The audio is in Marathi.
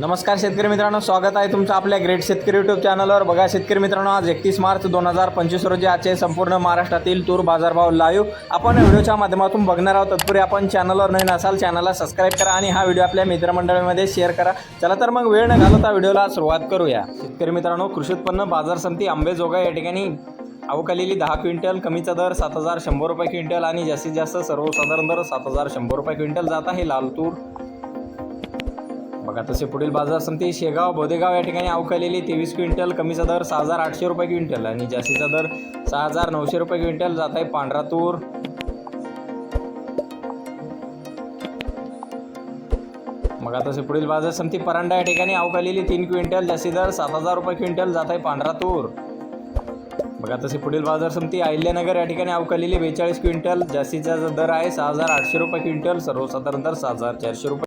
नमस्कार शेतकरी मित्रांनो स्वागत आहे तुमचं आपल्या ग्रेट शेतकरी यूट्यूब चॅनलवर बघा शेतकरी मित्रांनो आज एकतीस मार्च दोन हजार पंचवीस रोजी आजचे संपूर्ण महाराष्ट्रातील तूर बाजारभाव लाईव्ह आपण व्हिडिओच्या माध्यमातून बघणार आहोत. तत्पूर्वी आपण चॅनलवर नवीन असाल चॅनलला सबस्क्राईब करा आणि हा व्हिडिओ आपल्या मित्रमंडळामध्ये शेअर करा. चला तर मग वेळ न घालवता व्हिडिओला सुरुवात करूया. शेतकरी मित्रांनो कृषी उत्पन्न बाजार समिती आंबेजोगा या ठिकाणी अवकालेली दहा क्विंटल कमीचा दर सात हजार शंभर रुपये क्विंटल आणि जास्तीत जास्त सर्वसाधारण दर सात हजार शंभर रुपये क्विंटल जात आहे. लाल तूर बघा तसे पुढील बाजार समिती शेगाव बोदेगाव या ठिकाणी अवकालेली तेवीस क्विंटल कमीचा दर सहा हजार आठशे रुपये क्विंटल आणि जास्तीचा दर सहा हजार नऊशे रुपये क्विंटल. जात आहे पांढरा तूर. मग आता तसे पुढील बाजार समिती परांडा या ठिकाणी अवकालेली तीन क्विंटल जास्ती दर सात हजार रुपये क्विंटल. जात आहे पांढरा तूर. बघा तसे पुढील बाजार समिती अहिल्यानगर या ठिकाणी अवकालेली बेचाळीस क्विंटल जास्तीचा दर आहे सहा हजार आठशे रुपये क्विंटल. सर्वसाधारण दर सहा हजार चारशे रुपये